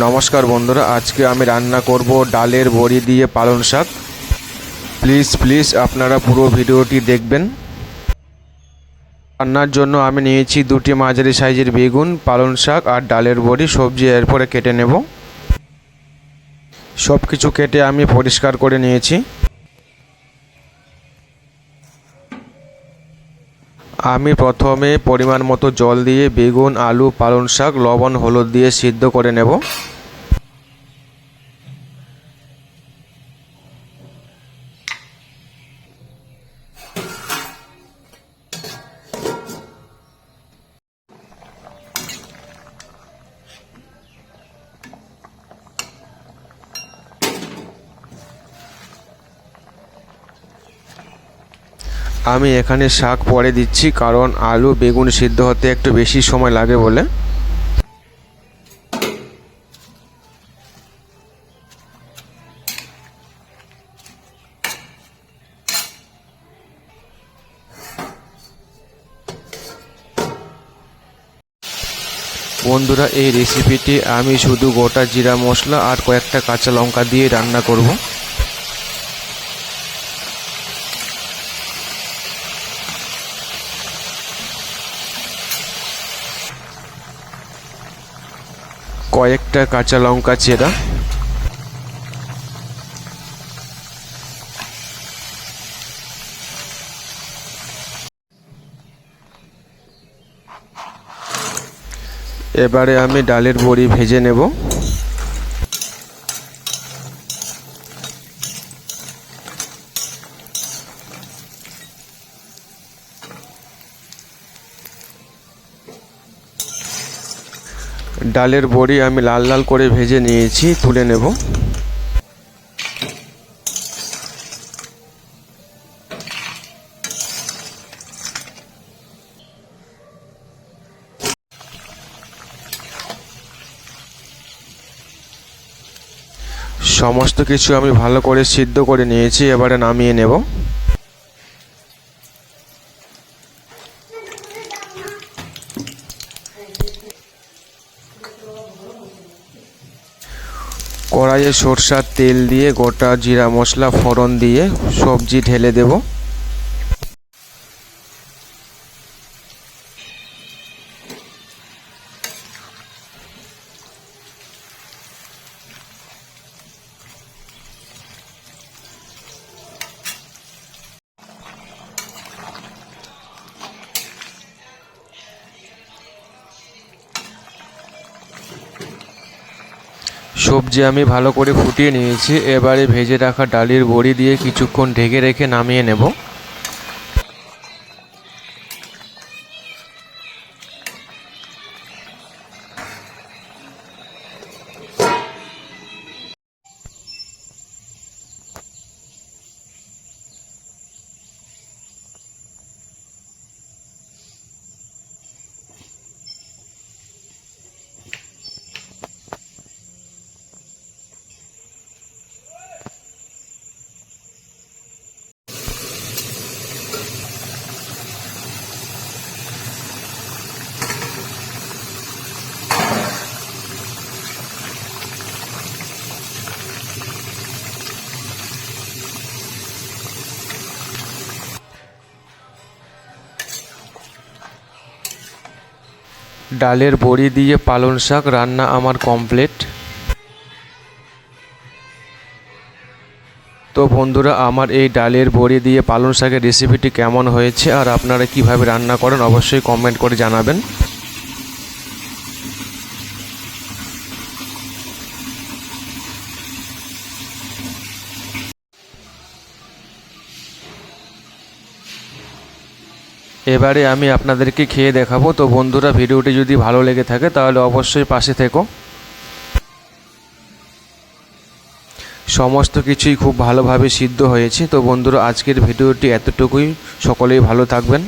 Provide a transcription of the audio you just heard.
নমস্কার বন্ধুরা, আজকে আমি রান্না করব ডালের বড়ি দিয়ে পালং শাক। প্লিজ প্লিজ আপনারা পুরো ভিডিওটি দেখবেন। রান্নার জন্য আমি নিয়েছি দুটি মাঝারি সাইজের বেগুন, পালং শাক আর ডালের বড়ি। সবজি এরপরে কেটে নেব। সব কিছু কেটে আমি পরিষ্কার করে নিয়েছি। আমি প্রথমে পরিমাণ মতো জল দিয়ে, বেগুন, আলু, পালং শাক, লবণ, হলুদ দিয়ে সিদ্ধ করে নেব। আমি এখানে শাক পরে দিচ্ছি, কারণ আলু, বেগুন সিদ্ধ হতে একটু বেশি সময় লাগে বলে। বন্ধুরা, এই রেসিপিটি আমি শুধু গোটা জিরা মশলা আর কয়েকটা কাঁচা লঙ্কা দিয়ে রান্না করব। কয়েকটা কাঁচা লঙ্কা চেরা। এবারে আমি ডালের বড়ি ভেজে নেব। ডালের বড়ি আমি লাল লাল করে ভেজে নিয়েছি, তুলে নেব। সমস্ত কিছু আমি ভালো করে সিদ্ধ করে নিয়েছি, এবারে নামিয়ে নেব। কড়াইয়ে সরষার তেল দিয়ে গোটা জিরা মশলা ফোড়ন দিয়ে সবজি ঢেলে দেব। সবজি আমি ভালো করে ফুটিয়ে নিয়েছি। এবারে ভেজে রাখা ডালের বড়ি দিয়ে কিছুক্ষণ ঢেকে রেখে নামিয়ে নেব। ডালের বড়ি দিয়ে পালং শাক রান্না আমার কমপ্লিট। তো বন্ধুরা, আমার এই ডালের বড়ি দিয়ে পালং শাকের রেসিপিটি কেমন হয়েছে আর আপনারা কীভাবে রান্না করেন অবশ্যই কমেন্ট করে জানাবেন। এবারে আমি আপনাদেরকে খেয়ে দেখাবো। তো বন্ধুরা, ভিডিওটি যদি ভালো লেগে থাকে, তাহলে অবশ্যই পাশে থেকো। সমস্ত কিছুই খুব ভালোভাবে সিদ্ধ হয়েছে। তো বন্ধুরা, আজকের ভিডিওটি এতটুকুই। সকলেই ভালো থাকবেন।